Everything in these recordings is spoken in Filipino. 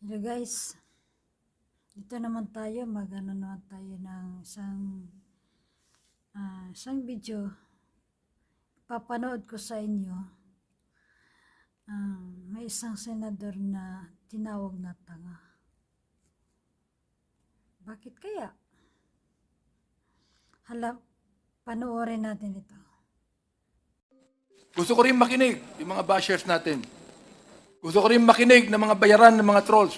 Hello guys, dito naman tayo, mag-ano naman tayo ng isang, ah, isang video. Papanood ko sa inyo. Ah, may isang senador na tinawag na tanga. Bakit kaya? Hala, panoorin natin ito. Gusto ko rin makinig, yung mga bashers natin. Gusto ko rin makinig ng mga bayaran ng mga trolls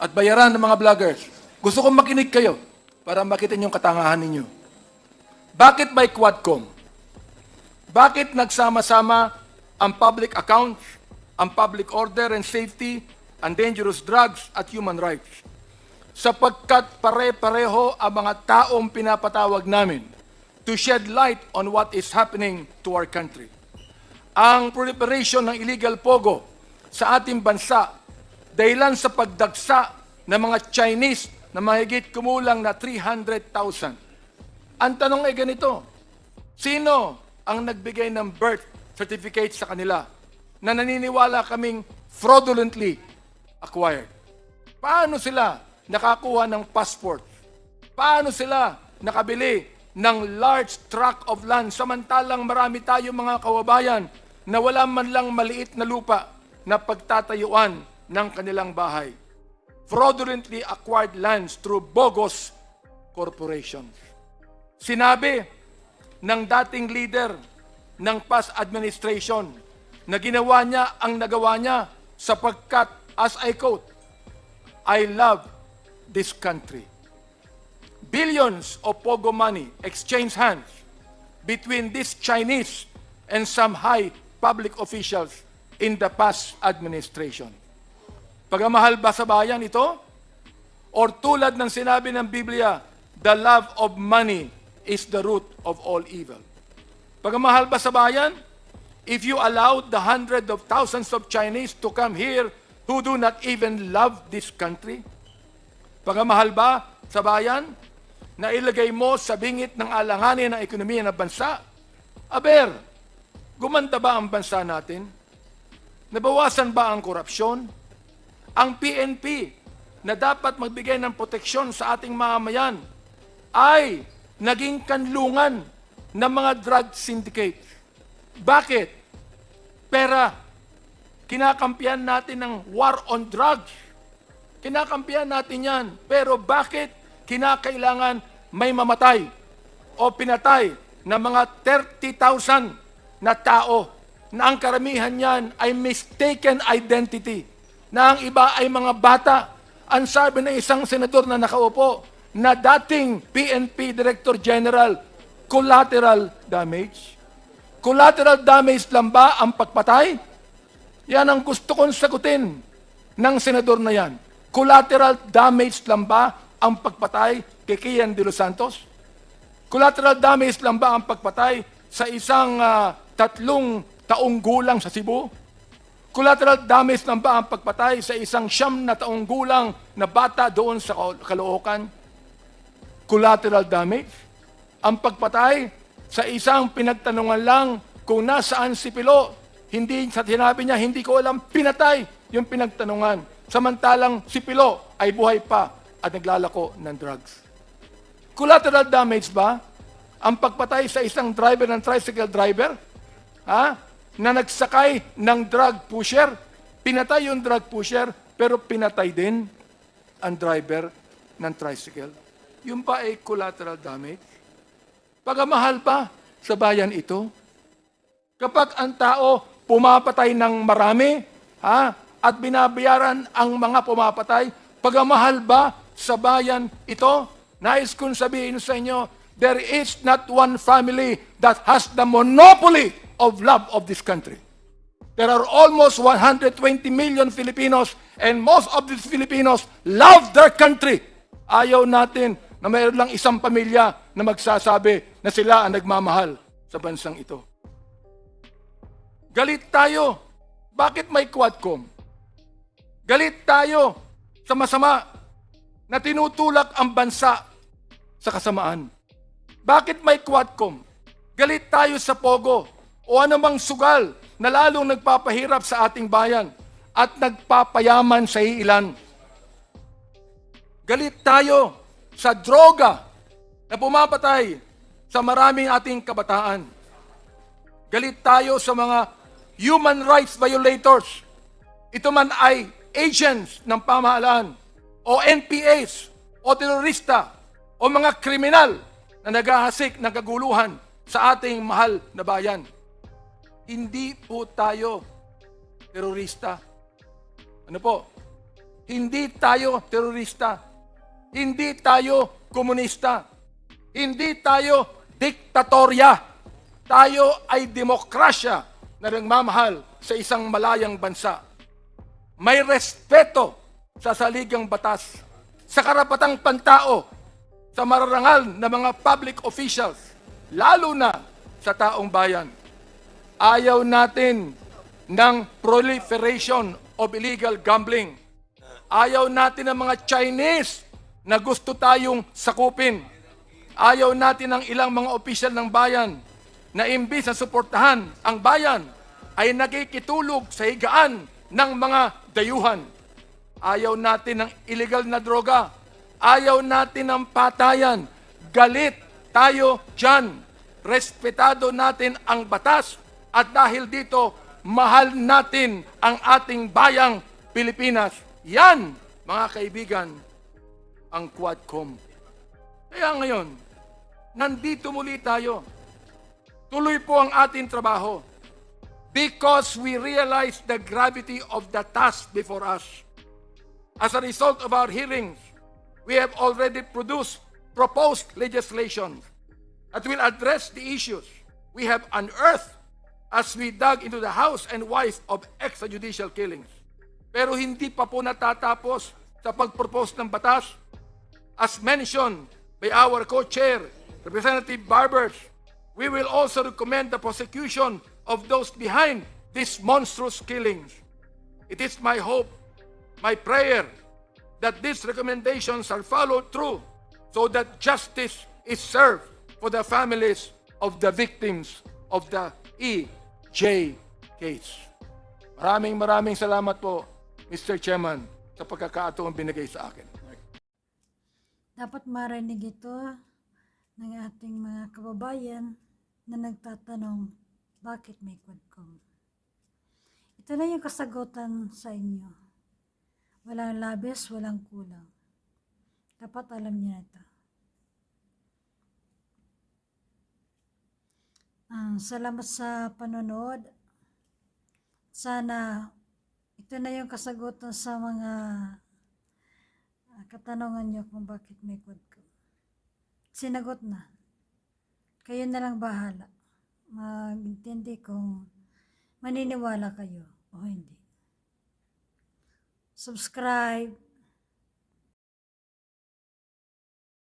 at bayaran ng mga vloggers. Gusto ko makinig kayo para makita niyo yung katangahan ninyo. Bakit may Quadcom? Bakit nagsama-sama ang public accounts, ang public order and safety, ang dangerous drugs at human rights? Sapagkat pare-pareho ang mga taong pinapatawag namin to shed light on what is happening to our country ang proliferation ng illegal pogo sa ating bansa dahilan sa pagdagsa ng mga Chinese na mahigit kumulang na 300,000. Ang tanong ay ganito, sino ang nagbigay ng birth certificate sa kanila na naniniwala kaming fraudulently acquired? Paano sila nakakuha ng passport? Paano sila nakabili ng large tract of land samantalang marami tayo mga kawabayan na wala man lang maliit na lupa na pagtatayuan ng kanilang bahay. Fraudulently acquired lands through bogus corporations. Sinabi ng dating leader ng past administration na ginawa niya ang nagawa niya sapagkat, as I quote, I love this country. Billions of Pogo money exchanged hands between this Chinese and some high public officials in the past administration. Pagamahal ba sa bayan ito? Or tulad ng sinabi ng Biblia, the love of money is the root of all evil. Pagamahal ba sa bayan? If you allowed the hundreds of thousands of Chinese to come here who do not even love this country, pagamahal ba sa bayan na ilagay mo sa bingit ng alanganin ng ekonomiya ng bansa? Aber, gumanda ba ang bansa natin? Nabawasan ba ang korupsyon? Ang PNP na dapat magbigay ng proteksyon sa ating mamamayan ay naging kanlungan ng mga drug syndicate. Bakit? Pera. Kinakampihan natin ng war on drugs. Kinakampihan natin yan. Pero bakit kinakailangan may mamatay o pinatay ng mga 30,000 na tao na ang karamihan niyan ay mistaken identity, na ang iba ay mga bata. Ang sabi ng isang senador na nakaupo, na dating PNP Director General, collateral damage. Collateral damage lang ba ang pagpatay? Yan ang gusto kong sagutin ng senador na yan. Collateral damage lang ba ang pagpatay kay Kian de los Santos? Collateral damage lang ba ang pagpatay sa isang ah, tatlong taong gulang sa Cebu? Collateral damage lang ba ang pagpatay sa isang siyam na taong gulang na bata doon sa Caloocan? Collateral damage? Ang pagpatay sa isang pinagtanungan lang kung nasaan si Pilo, hindi sa sinabi niya, hindi ko alam, pinatay yung pinagtanungan. Samantalang si Pilo ay buhay pa at naglalako ng drugs. Collateral damage ba? Ang pagpatay sa isang driver ng tricycle driver? Ha? Na nagsakay ng drug pusher? Pinatay yung drug pusher, pero pinatay din ang driver ng tricycle. Yung ba ay collateral damage? Pagamahal pa sa bayan ito? Kapag ang tao pumapatay ng marami, ha, at binabayaran ang mga pumapatay, pagamahal ba sa bayan ito? Nais kong sabihin sa inyo, there is not one family that has the monopoly of love of this country. There are almost 120 million Filipinos and most of these Filipinos love their country. Ayaw natin na mayroon lang isang pamilya na magsasabi na sila ang nagmamahal sa bansang ito. Galit tayo. Bakit may Quadcom? Galit tayo sa masama na tinutulak ang bansa sa kasamaan. Bakit may Quadcom? Galit tayo sa Pogo o anumang sugal na lalong nagpapahirap sa ating bayan at nagpapayaman sa ilan. Galit tayo sa droga na pumapatay sa maraming ating kabataan. Galit tayo sa mga human rights violators. Ito man ay agents ng pamahalaan o NPAs o terorista o mga kriminal na naghahasik ng kaguluhan sa ating mahal na bayan. Hindi po tayo terorista. Ano po? Hindi tayo terorista. Hindi tayo komunista. Hindi tayo diktatorya. Tayo ay demokrasya na nagmamahal sa isang malayang bansa. May respeto sa saligang batas, sa karapatang pantao, sa mararangal na mga public officials, lalo na sa taong bayan. Ayaw natin ng proliferation of illegal gambling. Ayaw natin ng mga Chinese na gusto tayong sakupin. Ayaw natin ng ilang mga opisyal ng bayan na imbis na suportahan ang bayan ay nakikitulog sa higaan ng mga dayuhan. Ayaw natin ng illegal na droga. Ayaw natin ng patayan. Galit tayo dyan. Respetado natin ang batas at dahil dito, mahal natin ang ating bayang Pilipinas. Yan, mga kaibigan, ang Quadcom. Kaya ngayon, nandito muli tayo. Tuloy po ang ating trabaho because we realize the gravity of the task before us. As a result of our hearings, we have already produced proposed legislation that will address the issues we have unearthed as we dug into the house and wife of extrajudicial killings. Pero hindi pa po natatapos sa pagpropose ng batas. As mentioned by our co-chair, Representative Barbers, we will also recommend the prosecution of those behind these monstrous killings. It is my hope, my prayer, that these recommendations are followed through so that justice is served for the families of the victims of the EJ case. Maraming maraming salamat po, Mr. Chairman, sa pagkakataong binigay sa akin. Dapat marinig ito ng ating mga kababayan na nagtatanong bakit may Quadcom. Ito na yung kasagutan sa inyo. Walang labis, walang kulang. Dapat alam niyo na ito. Salamat sa panonood. Sana ito na yung kasagutan sa mga ah, katanungan niyo kung bakit may Quadcom. Sinagot na. Kayo na lang bahala. Magintindi kung maniniwala kayo o hindi. Subscribe,